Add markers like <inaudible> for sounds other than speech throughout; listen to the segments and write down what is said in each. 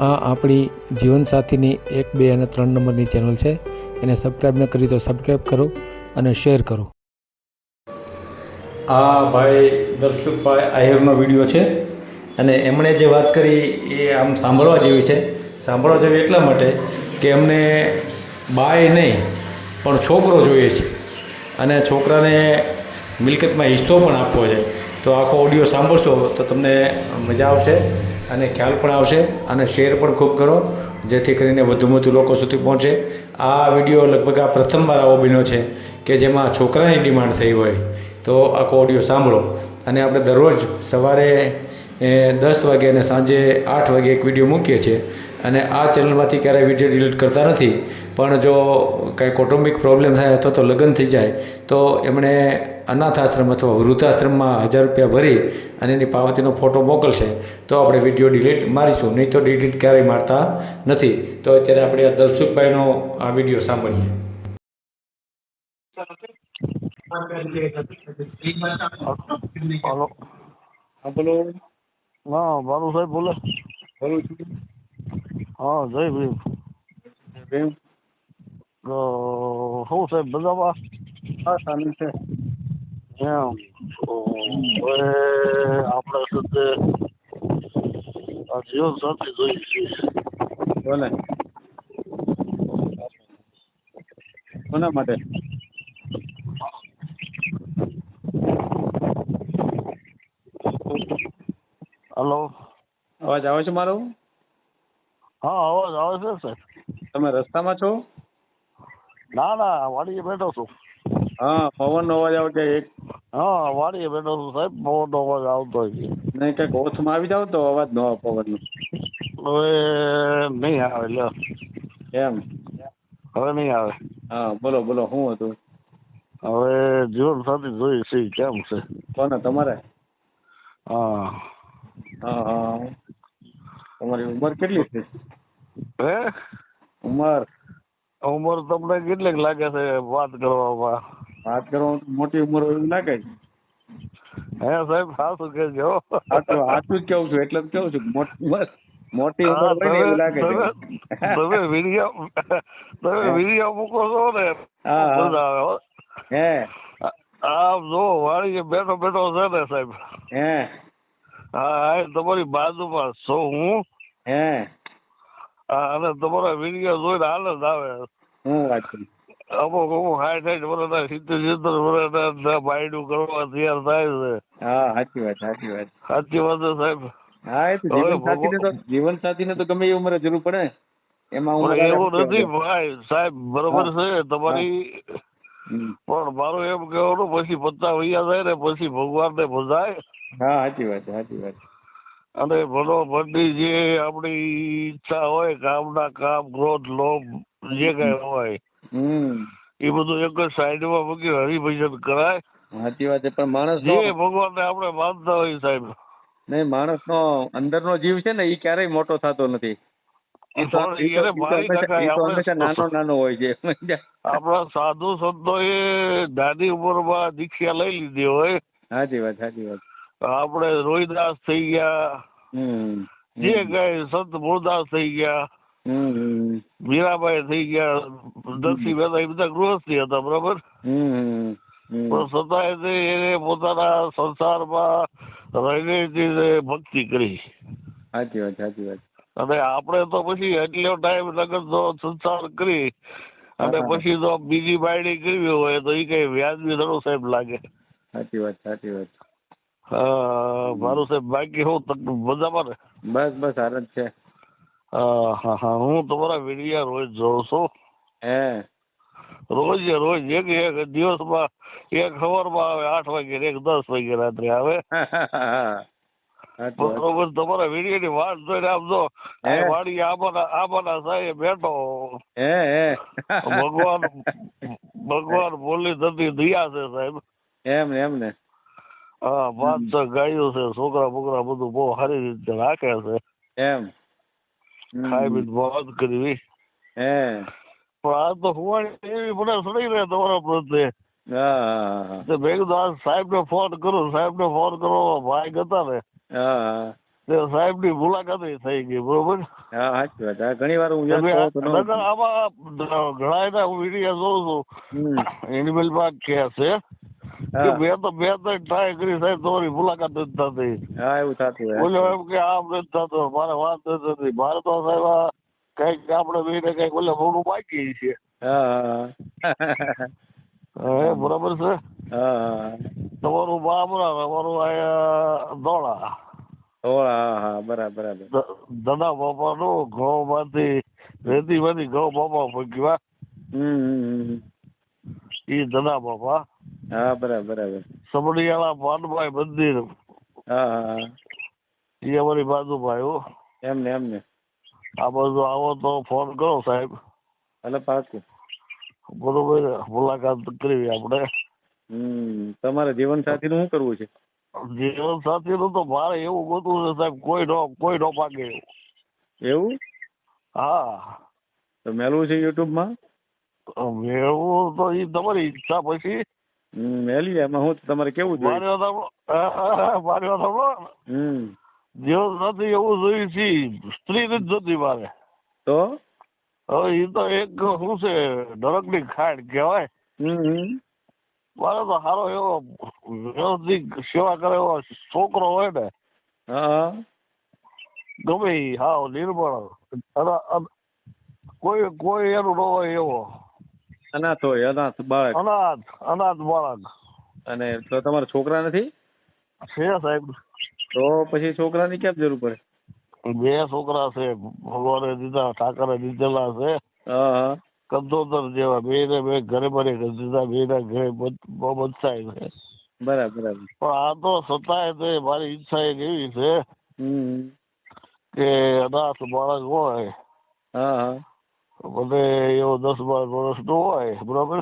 આ આપણી જીવનસાથીની એક, બે અને ત્રણ નંબરની ચેનલ છે. એને સબસ્ક્રાઈબ ન કરી તો સબસ્ક્રાઈબ કરો અને શેર કરો. આ ભાઈ દર્શુકભાઈ આહિરનો વીડિયો છે. અને એમણે જે વાત કરી એ આમ સાંભળવા જેવી છે. સાંભળવા જેવી એટલા માટે કે એમને બાય નહીં, પણ છોકરો જોઈએ છે. અને છોકરાને મિલકતમાં હિસ્સો પણ આપવો છે. તો આખો ઓડિયો સાંભળશો તો તમને મજા આવશે અને ખ્યાલ પણ આવશે અને શેર પણ ખૂબ કરો, જેથી કરીને વધુમાં વધુ લોકો સુધી પહોંચે. આ વીડિયો લગભગ આ પ્રથમવાર આવો બન્યો છે કે જેમાં છોકરાની ડિમાન્ડ થઈ હોય તો આખો ઓડિયો સાંભળો. અને આપણે દરરોજ સવારે દસ વાગે અને સાંજે આઠ વાગે એક વીડિયો મૂકીએ છીએ. અને આ ચેનલમાંથી ક્યારેય વીડિયો ડિલીટ કરતા નથી. પણ જો કાંઈ કૌટુંબિક પ્રોબ્લેમ થાય અથવા તો લગ્ન થઈ જાય, તો એમણે અનાથ આશ્રમ અથવા વૃદ્ધાશ્રમમાં હજાર રૂપિયા ભરી અને એની પાવતીનો ફોટો મોકલશે તો આપણે વીડિયો ડિલીટ મારીશું. નહીં તો ડિલીટ ક્યારેય મારતા નથી. તો અત્યારે આપણે આ દલસુખભાઈનો આ વીડિયો સાંભળીએ. હાલો. હા બોલો. હા બાબુ સાહેબ બોલે. બોલું છું. હા જય ભીમ. તો શું સાહેબ બધામાં હા સામેલ છે. એમ તો હવે આપણે સાથે આ જીવન જોઈએ કોના માટે? હલો. અવાજ આવે છે મારો? હા અવાજ આવે છે સાહેબ. તમે રસ્તામાં છો? ના ના વાડીએ બેઠો છું. હા પવનનો અવાજ આવે કે એક. હા વાડીએ બેઠો છું સાહેબ બહુ અવાજ આવતો છે. નહીં કંઈક ઓછમાં આવી જાવ તો અવાજ ન આવે પવનનો. હવે નહીં આવે લ્યો. એમ? હવે નહીં આવે. હા બોલો બોલો શું હતું? હવે જીવન સાથી જોઈ છે કેમ છે? કોને તમારે? હા. હા હા. તમારી ઉંમર કેટલી છે? હે? ઉંમર? ઉંમર તમને કેટલીક લાગે છે વાત કરવામાં? વાત કરવા મોટી ઉંમર હોય એવું લાગે હે સાહેબ સાચું કે જો સાચું સાચું જ કેવું છું એટલે જ કેવું છું મોટી ઉંમર મોટી ઉંમર હોય ને એવું લાગે છે. તમે- વીડિયો તમે વીડિયો મૂકો છો ને હા, હા. આવે હે. આમ જો વાળી બેઠો બેઠો છે ને સાહેબ. હે. હા તમારી બાજુમાં છો હું. હે. હા, અને તમારા વીડિયો જોઈને હાલ જ આવે. હું વાત કરું. અમુક અમુક સાઠ સાઠ વર્ષના સિત્તેર સિત્તેર વર્ષના બાયડું કરવા તૈયાર થાય છે. હા સાચી વાત સાચી વાત. સાચી વાત છે સાહેબ. હા એ તો જીવન તો જીવન સાથીને તો ગમે એ ઉંમરે જરૂર પડે. એમાં ઉંમર એવું નથી ભાઈ સાહેબ બરોબર છે તમારી પણ મારું એમ કહેવાનું પછી પત્તા વૈયા જાય ને પછી ભગવાન ને બધાય. હા સાચી વાત સાચી વાત અને મનોમનની જે આપણી ઈચ્છા હોય કામના કામ ક્રોધ લોભ જે કઈ હોય એ બધું એક જ સાઈડમાં મૂકી હરિભજન કરાય. સાચી વાત છે પણ માણસ જે ભગવાનને આપણે માનતા હોય સાહેબ. નહીં માણસ નો અંદર નો જીવ છે ને એ ક્યારેય મોટો થતો નથી. નાનો નાનો હોય છે? <laughs> આપણા સાધુ સંતો એ નાની ઉંમરમાં દીક્ષા લઈ લીધી હોય. સાચી વાત સાચી વાત. આપણે રોહિદાસ થઈ ગયા. હમ. જે કઈ સંત મૂળદાસ થઈ ગયા. મીરાબાઈ થઈ ગયા દર્શી મહેતા એ બધા ગૃહસ્થી હતા બરાબર? પણ છતાંય તે એને પોતાના સંસારમાં રહીને ભક્તિ કરી. સાચી વાત સાચી વાત. અને આપણે તો પછી એટલો ટાઈમ લગન તો સંસાર કરી અને પછી તો બીજી બાયડી કરવી હોય તો એ કઈ વ્યાજબી ધરો સાહેબ લાગે. સાચી વાત સાચી વાત. હા મારું સાહેબ બાકી હું મજામાં ને? બસ બસ આનંદ છે. હા હા તમારા વિડિયા રોજ જોઉં છું. હે. રોજ રોજ એક એક દિવસમાં એક ખબરમાં આવે આઠ વાગે એક દસ વાગે રાત્રે આવે. બરોબર તમારા વીડિયો ની વાત જોઈને આમ જો વાડી આબાના આબાના સાહેબ બેઠો. ભગવાન ભગવાન બોલી થતી દયા છે સાહેબ. એમ એમ ને. હા પાંચ છ ગાયો છે છોકરા બોકરા બધું બહુ સારી રીતે રાખે છે. એમ. ખાઈ પીને મોજ કરવી. હે. પણ આ તો હું એવી મને સડી રહે તમારા પ્રત્યે. તો મેં કીધું આ સાહેબ ને ફોન કરું સાહેબ ને ફોન કરો ભાઈ ગતા ને. હા સાહેબની મુલાકાત થઈ ગઈ બરોબર? હા સાચી વાત. ઘણી વાર હું તો આમાં ઘણા એના હું વીડિયો જોઉં છું. એનિમલમાં કે છે. મેં તો બે ત્રણ ટ્રાય કરી સાહેબ તમારી મુલાકાત જ થતી. હા એવું થતું બોલ્યો એમ કે આમ નથી થતો મારે વાત નથી થતી. મારે તો સાહેબ કંઈક આપણે બેને કંઈક ઓલે મોડું બાકી છે. હા. બરાબર છે? તમારું બામરા અહીંયા ધોળા. ઓ હા બરાબર બરાબર. બાપા નું ઘઉં માંથી રેતી માંથી ઘઉં બાપા ફૂક્યા. હમ. ઈ દાદા બાપા. હા બરાબર બરાબર. સમડિયાળા પાનભાઈ મંદિર. હા હા હા. ઈ અમારી બાજુમાં આવ્યું એમને એમને. આ બાજુ આવો તો ફોન કરો સાહેબ. એટલે પાકું બરોબર મુલાકાત કરવી આપણે. હમ તમારે જીવન સાથીનું શું કરવું છે? જીવન સાથી નું તો મારે એવું ગોતવું છે સાહેબ કોઈ નો કોઈ નો પાકે એવું. એવું? હા. તો મેળવું છે યુટ્યુબમાં મેળવું તો એ તમારી ઈચ્છા પછી. મેલી એમાં હું તમારે કેવું જોઈએ? મારી વાત. મારી વાત સાંભળો. હમ. જીવન સાથી એવું જોયું છે સ્ત્રી નથી જોતી મારે. તો? હવે એ તો એક શું છે નરકની ખાડ કહેવાય. મારે તો સારો એવો વ્યવસ્થિત સેવા કરે એવો છોકરો હોય ને ગમે હાવ નિર્મળ કોઈ કોઈ એનું ન હોય એવો. અનાથ હોય અનાથ બાળક. અનાથ અનાથ બાળક. અને તો તમારા છોકરા નથી? છે સાહેબ. તો પછી છોકરાની કેમ જરૂર પડે? બે છોકરા છે ભગવાને દીધા ઠાકરે દીધેલા છે. કંદોતર જેવા બે ને બે ઘરે ભરે દીધા બે ના ઘરે બચાય છે. બરાબર પણ આ તો સતાય તો મારી ઈચ્છા એક એવી છે કે અનાથ બાળક હોય. હા હા. બધે એવો દસ બાર વર્ષ નો હોય બરોબર?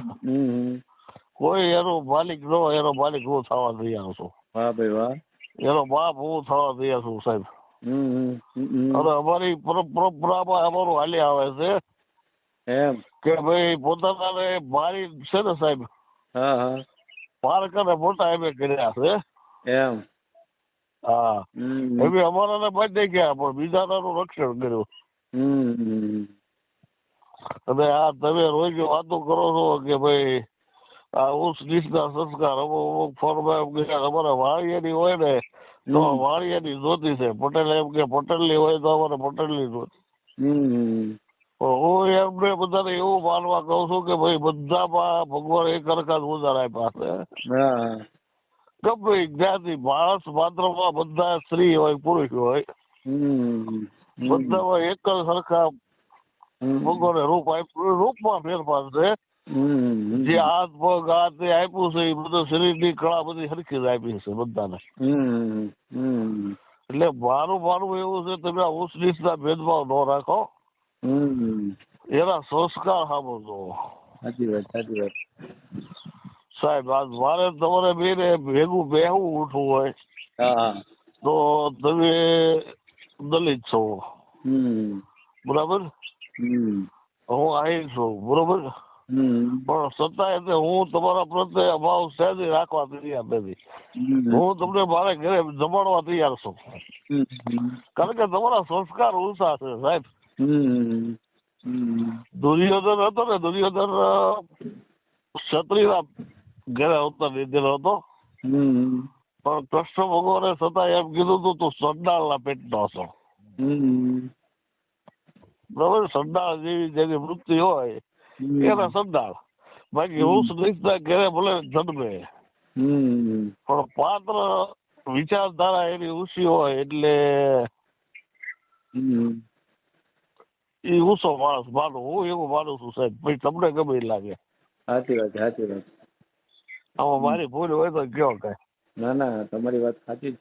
કોઈ એનો માલિક ન હોય એનો માલિક હું થવા તૈયાર છું. વાહ ભાઈ વાહ. એનો બાપ હું થવા તૈયાર છું સાહેબ. અને અમારી પરંપરામાં અમારું હાલી આવે છે એમ. કે ભાઈ પોતાના મારી છે ને સાહેબ હા હા. પાર્ક અને મોટા એમ કર્યા છે. એમ. હા. હમ એમ અમારાને બાંધી ગયા પણ બીજાનું રક્ષણ કર્યું. હમ. અને આ તમે રોજ વાતો કરો છો કે ભાઈ આ ઉચ્ચ નીચના સંસ્કાર અમુક અમુક ફોર્મમાં એમ કે અમારે વાળિયાની હોય ને તો હમ. વાળિયાની જોતી છે. પટેલ એમ કે પટેલની હોય તો અમારે પટેલની જોતી હું એમને બધાને એવું માનવા કહું છું કે ભાઈ બધામાં ભગવાન એક સરખા જ ઉદાર આપ્યા છે. ગમે જ્ઞાતિ માણસ માત્રમાં બધા સ્ત્રી હોય પુરુષ હોય બધામાં એક જ સરખા. ભગવાને રૂપ આપ્યું રૂપમાં ફેરફાર છે. જે હાથ પગ આ તે આપ્યું છે એ બધું શરીરની કળા બધી સરખી જ આપી છે બધાને. એટલે મારું માનવું એવું છે તમે આ ઉચ્ચ નીચના ભેદભાવ ન રાખો. એના સંસ્કાર સાંભળજો. સાચી વાત સાચી વાત. સાહેબ આજ મારે તમારે બેને ભેગું બેહવું ઉઠવું હોય તો તમે દલિત છો. બરાબર? હું અહીં છું બરોબર? પણ છતાંય તે હું તમારા પ્રત્યે અભાવ સહેજ રાખવા તૈયાર નથી. હું તમને મારે ઘરે જમાડવા તૈયાર છું. કારણ કે તમારા સંસ્કાર ઊંચા છે સાહેબ. દુર્યોધન હતો ને દુર્યોધન ક્ષત્રિયના ઘરે આવતા લીધેલો હતો. પણ કૃષ્ણ ભગવાને છતાં એમ કીધું હતું તું સંડાળના પેટનો છો. બરાબર સંડાળ જેવી જેની વૃત્તિ હોય એના સંડાળ બાકી હું નીચના ઘરે ભલે જન્મે પણ પાત્ર વિચારધારા એની ઊંચી હોય એટલે એ ઊંચો માણસ માનું. હું એવું માનું છું સાહેબ. ભાઈ તમને ગમે લાગે. સાચી વાત સાચી વાત. આમાં મારી ભૂલ હોય તો કયો કઈ. ના ના તમારી વાત સાચી.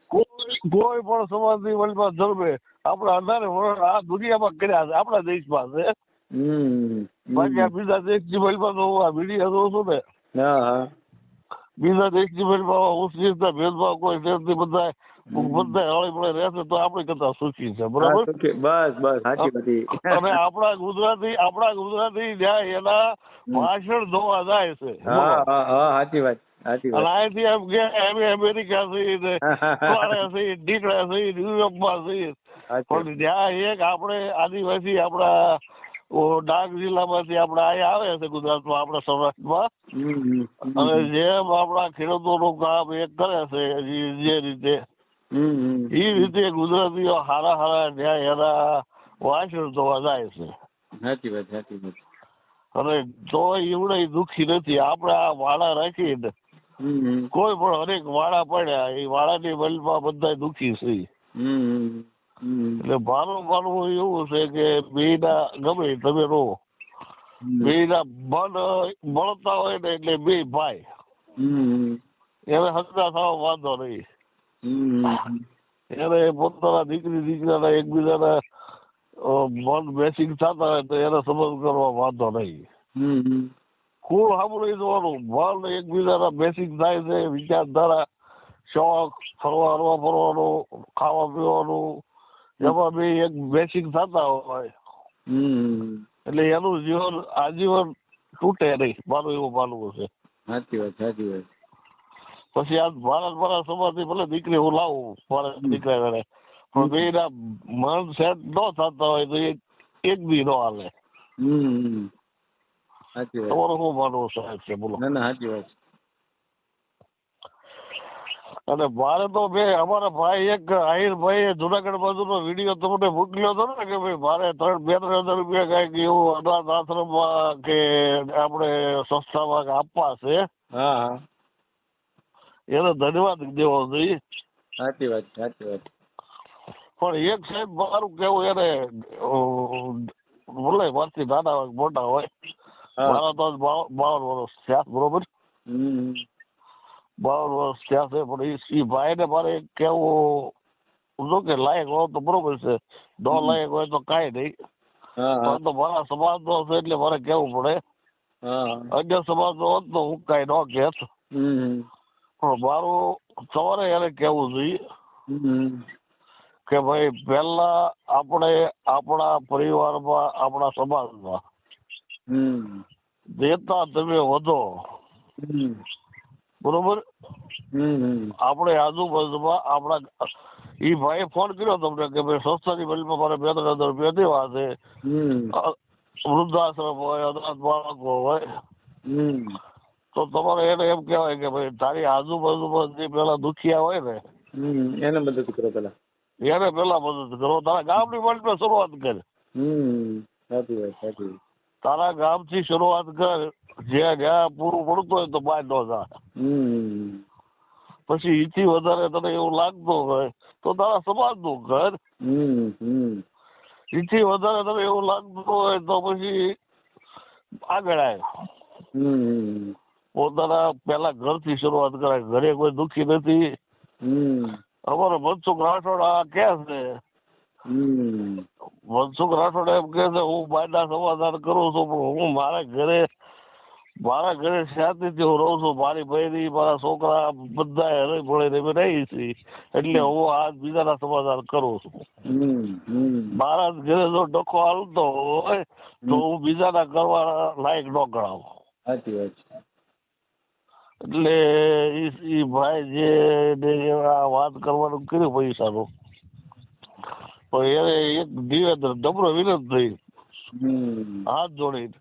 કોઈ પણ સમાજની વર્લ્ડમાં જન્મે આપણા અઢારે વર્ષ આ દુનિયામાં કર્યા છે આપણા દેશમાં છે. બાકી આ બીજા દેશની વર્લ્ડમાં તો હું આ મીડિયા જોઉં છું ને. બીજા દેશની વર્લ્ડમાં ઉચ્ચ નીચના ભેદભાવ કોઈ નથી બધા બધા હળી મળે રહેશે તો આપણી કરતા સુખી છે બરાબર? બસ બસ સાચી અને આપણા ગુજરાતી આપણા ગુજરાતી ન્યાય એના ભાષણ જોવા જાય છે હા હા હા સાચી વાત. અહીંથી એમ કે અમેરિકા ફ્લોરિડા છે નીકળ્યા છે યુરોપમાં છે પણ જ્યાં એક આપણે આદિવાસી આપણા ડાંગ જિલ્લામાંથી આપણે અહીંયા આવે છે ગુજરાતમાં આપણા સૌરાષ્ટ્રમાં. અને જેમ આપણા ખેડૂતોનું કામ એક કરે છે જે- રીતે. એ રીતે ગુજરાતીઓ હારા હારા ન્યાય એના વાંચન જોવા જાય છે. સાચી વાત સાચી વાત. અને તો એવડે દુઃખી નથી. આપણે આ વાળા રાખીને. કોઈ પણ હરેક વાળા પડ્યા એ વાળાની વલમાં બધા દુઃખી છે. એટલે મારું માનવું એવું છે કે બેના ગમે તમે રહો. બેના મન મળતા હોય ને એટલે બે ભાઈ. એને હસતા થવા વાંધો નહીં. એને પોતાના દીકરી દીકરાના એકબીજાના મન મેચિંગ થતા હોય તો એને સંબંધ કરવા વાંધો નહીં. હમ. સાંભળી જવાનું મન એકબીજાના બેસિક થાય છે વિચારધારા શોખ ફરવા હરવા ફરવાનું ખાવા પીવાનું એમાં બે એક બેસિક થતા હોય. એટલે એનું જીવન આજીવન તૂટે નહીં મારું એવું માનવું છે. સાચી વાત સાચી વાત. પછી આ ભારત મારા સમાજથી ભલે દીકરી હું લાવું મારા દીકરા ઘરે પણ બે ના મન સેટ ન થતા હોય તો એક એક ન હાલે. હમ, તમારું શું માનવું સાહેબ છે બોલો. ના ના સાચી વાત અને મારે તો બે અમારા ભાઈ એક આહિર ભાઈ જુનાગઢ બાજુનો વીડિયો તમને મોકલ્યો હતો ને કે ભાઈ મારે ત્રણ બે ત્રણ હજાર રૂપિયા કાંઈક એવું અનાથ આશ્રમમાં કે આપણે સંસ્થામાં આપવા છે. હા એને ધન્યવાદ દેવો જોઈએ. સાચી વાત સાચી વાત. પણ એક સાહેબ મારું કેવું એને ભલે મારથી નાના હોય મોટા હોય મારા તો બાવન વર્ષ થયા બરોબર. બાવન વર્ષ થયા છે પણ ઈ ભાઈને મારે કેવું જો કે લાયક હોય તો બરોબર છે ન લાયક હોય તો કાંઈ નહીં પણ તો મારા સમાજનો છે એટલે મારે કેવું પડે અન્ય સમાજનો હોત તો હું કાંઈ ન કહેત હમ. પણ મારું સવારે એને કેવું જોઈએ હમ. કે ભાઈ પહેલા આપણે આપણા પરિવારમાં આપણા સમાજમાં. દેતા તમે વધો બરોબર હમ. આપણે આજુબાજુમાં આપણા ઈ ભાઈ ફોન કર્યો તમને કે ભાઈ સંસ્થાની બલમાં મારે બે ત્રણ હજાર રૂપિયા દેવા છે વૃદ્ધાશ્રમ હોય અનાથ બાળકો હોય હમ. તો તમારે એને એમ કહેવાય કે ભાઈ તારી આજુબાજુમાં જે પેલા દુખિયા હોય ને. એને મદદ કરો પેલા એને પેલા મદદ કરો તારા ગામની માટે શરૂઆત કરે હમ. સાચી વાત સાચી તારા ગામથી શરૂઆત કર જ્યાં જ્યાં પૂરું પડતું હોય તો બાય નો જા. પછી ઈથી વધારે તને એવું લાગતું હોય તો તારા સમાજનું કર હમ. હમ. ઈથી વધારે તને એવું લાગતું હોય તો પછી આગળ આવે. પોતાના પેલા ઘરથી શરૂઆત કરાય ઘરે કોઈ દુખી નથી. અમારો મનસુખ રાઠોડ આ કે છે હમ. મનસુખ રાઠોડ એમ કે છે હું બાયના સમાધાન કરું છું પણ હું મારા ઘરે મારા ઘરે શાંતિથી હું રહું છું. મારી બહેરી મારા છોકરા બધા હરી ભળી અમે રહી છે. એટલે હું આ બીજાના સમાધાન કરું છું. મારા ઘરે જો ડખો હાલતો હોય તો હું બીજાના કરવા લાયક ન ગણાવું. સાચી વાત છે. એટલે ઈ ઈ ભાઈ જે વાત કરવાનું કર્યું પૈસાનું તો એને એક નમ્ર વિનંતી હાથ જોડીને.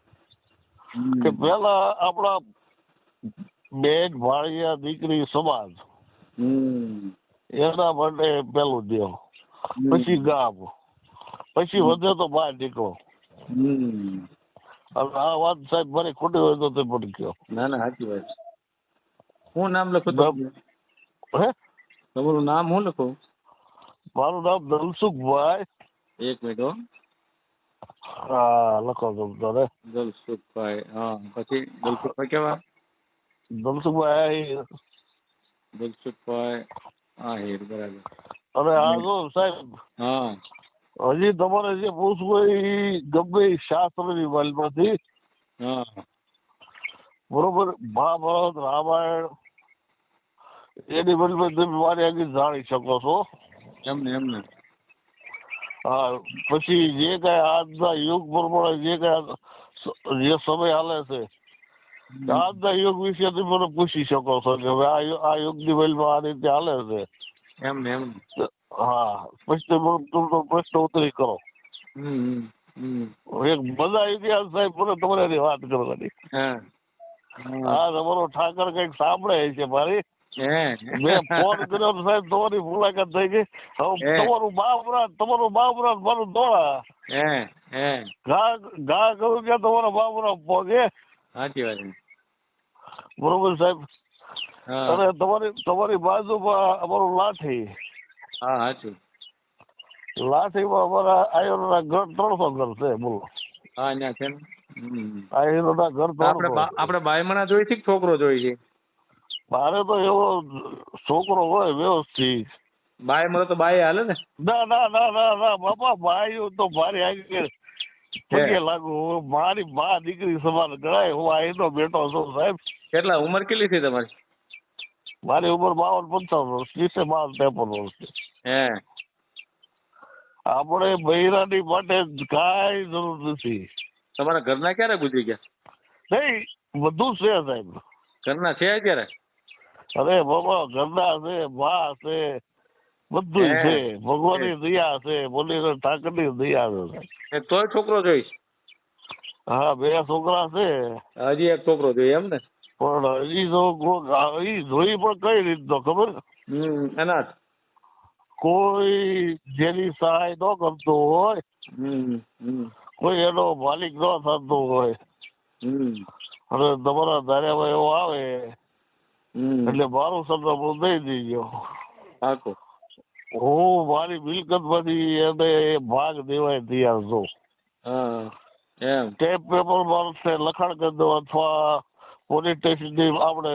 કે પેલા આપણા બેન ભાળિયા દીકરી સમાજ એના માટે પેલું દેવ. પછી ગામ. પછી વધે તો બહાર નીકળો. અને આ વાત સાહેબ મારી ખોટી હોય તો તે પણ કહો ના ના સાચી વાત હું નામ લખો હે? તમારું નામ હું લખું? મારું નામ દલસુખભાઈ એક મિનિટ હો હા લખો તમે તારે દલસુખભાઈ હા પછી દલસુખભાઈ કેવા દલસુખભાઈ દલસુખભાઈ આહિર બરાબર અને આ જો સાહેબ હા હજી તમારે જે પૂછવું હોય ઈ ગમે ઈ શાસ્ત્રની વાલમાંથી હા બરોબર મહાભારત રામાયણ એની બદલે તમે મારી આગળ જાણી શકો છો એમને એમને. હા પછી જે કઈ આજના યુગ પ્રમાણે જે કઈ જે સમય હાલે છે આજના યુગ વિશે તમે મને પૂછી શકો છો કે હવે આ યુગની વેલમાં આ રીતે હાલે છે. એમ ને એમ હા પછી તમે તમને પ્રશ્ન ઉત્તરી કરો. એક બધા ઇતિહાસ સાહેબ મને તમારી વાત કરવાની. હા તમારો ઠાકર કંઈક સાંભળે છે મારી. મેં <laughs> ફોન કર્યો સાહેબ તમારી મુલાકાત થઈ ગઈ. હવે તમારું બાપરાત તમારું બાપરાત મારું દોડા ઘા તમારા બાપરા પગે? સાચી વાત બરોબર સાહેબ. અને તમારી તમારી બાજુમાં અમારું લાઠી. હા સાચું લાઠીમાં અમારા આયરોના ઘર ત્રણસો ઘર છે બોલો. હા ત્યાં છે ને. હમ. ઘર આપણે બાયમણા જોઈ છે છોકરો જોઈ છે? મારે તો એવો છોકરો હોય વ્યવસ્થિત. બાય તો બાય હાલે ને? ના ના ના ના ના બાપા ભાઈઓ તો મારી આગળ પગે લાગુ. હું મારી બા દીકરી સમાન ગણાય. હું અહીંનો બેઠો છું સાહેબ. કેટલા ઉંમર કેટલી થઈ તમારી? મારી ઉંમર બાવન પંચાવન વર્ષ. નીચે બાવન ત્રેપન વર્ષ. છે હે. આપણે બૈરાની માટે કાંઈ જરૂર નથી. તમારા ઘરના ક્યારે ગુજરી ગયા? નહીં બધું છે સાહેબ. ઘરના છે અત્યારે? અરે બાબા ગરદા છે ભા છે બધું. છે. ભગવાનની દયા છે બોલીને ઠાકરની દયા છે. તોય છોકરો જોઈશ? હા બે છોકરા છે. હજી એક છોકરો જોઈએ એમ ને? પણ હજી તો હજી જોઈ પણ કઈ રીતનો ખબર? અનાથ કોઈ જેની સહાય ન કરતો હોય કોઈ એનો માલિક ન થતો હોય. અને તમારા ધાર્યામાં એવો આવે એટલે મારું સરનામું દઈ દેજો. પાકું હું મારી મિલકતમાંથી એને ભાગ દેવાય તૈયાર છું. એમ. ટેપ પેપર મારશે લખાણ કરી દો અથવા પોલીસ સ્ટેશનની આપણે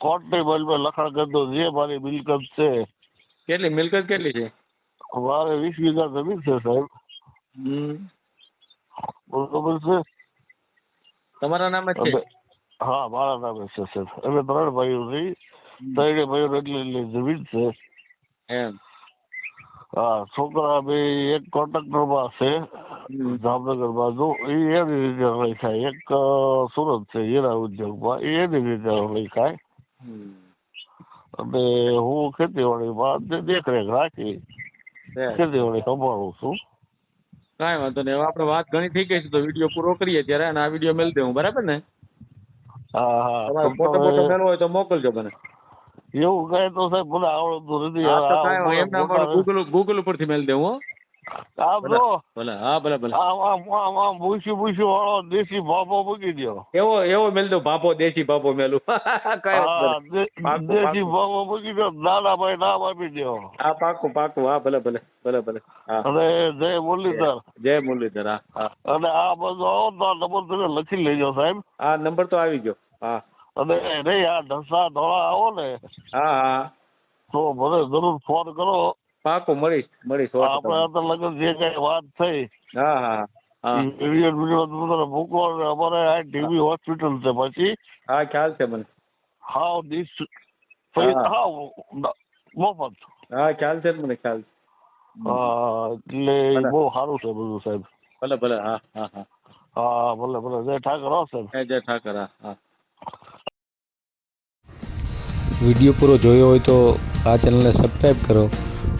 કોર્ટની બલમાં લખાણ કરી દો જે મારી મિલકત છે. કેટલી? મિલકત કેટલી છે? મારે વીસ વીઘા જમીન છે સાહેબ. બરોબર છે? તમારા નામે છે? હા મારા નામે છે સર અમે ત્રણ ભાઈઓ થી ત્રણે ભાઈઓ એટલી એટલી જમીન છે. એમ. હા છોકરા બે એક કોન્ટ્રાક્ટરમાં છે જામનગર બાજુ. એ એની રીતે લખાય એક સુરત છે હીરા ઉદ્યોગમાં. એ એની રીતે લખાય અને હું ખેતીવાડીમાં દે- દેખરેખ રાખી. ખેતીવાડી સંભાળું છું. કાંઈ વાંધો નહીં. હવે આપણે વાત ઘણી થઈ ગઈ છે તો વીડિયો પૂરો કરીએ ત્યારે અને આ વીડિયો મેળ દેવું બરાબર ને? હા હા. ફોટો મેળવો હોય તો મોકલજો મને. એવું કઈ તો સાહેબ મને આવડતું નથી એમના ગૂગલ ગૂગલ ઉપરથી મેળ દેવું હો. ભલે હા ભલે ભલે. આમ આમ આમ આમ ભૂસી ભૂસી વાળો દેશી ભાપો મૂકી દો એવો એવો મેળ દો ભાપો દેશી ભાપો મેલું. <laughs> હા દેશી ભાપો મૂકી દો નાના ભાઈ નામ આપી દો હા પાકું પાકું હા ભલે ભલે ભલે ભલે. અને જય મુરલીધર. જય મુરલીધર હા હા. અને આ બધો આવો તો નંબર તમે લખી લેજો સાહેબ. આ નંબર તો આવી ગયો હા. અને નહીં આ ઢસા ધોળા આવો ને. હા હા. તો મને જરૂર ફોન કરો. પાકું મળીશ મળીશ આપણે. લગન જે કઈ વાત થઈ હા હા હા. વીડિયો વીડિયો તમને મૂકો અમારે આ ટીવી હોસ્પિટલ છે પછી. હા ખ્યાલ છે મને. હાઉ દીસ હા. મફત. હા ખ્યાલ છે મને ખ્યાલ છે. હા, એટલે. બહુ સારું છે બધું સાહેબ. ભલે ભલે હા હા હા. હા ભલે ભલે. જય ઠાકર હો સાહેબ. જય જય ઠાકર હા હા. વીડિયો પૂરો જોયો હોય તો આ ચેનલને સબસ્ક્રાઈબ કરો.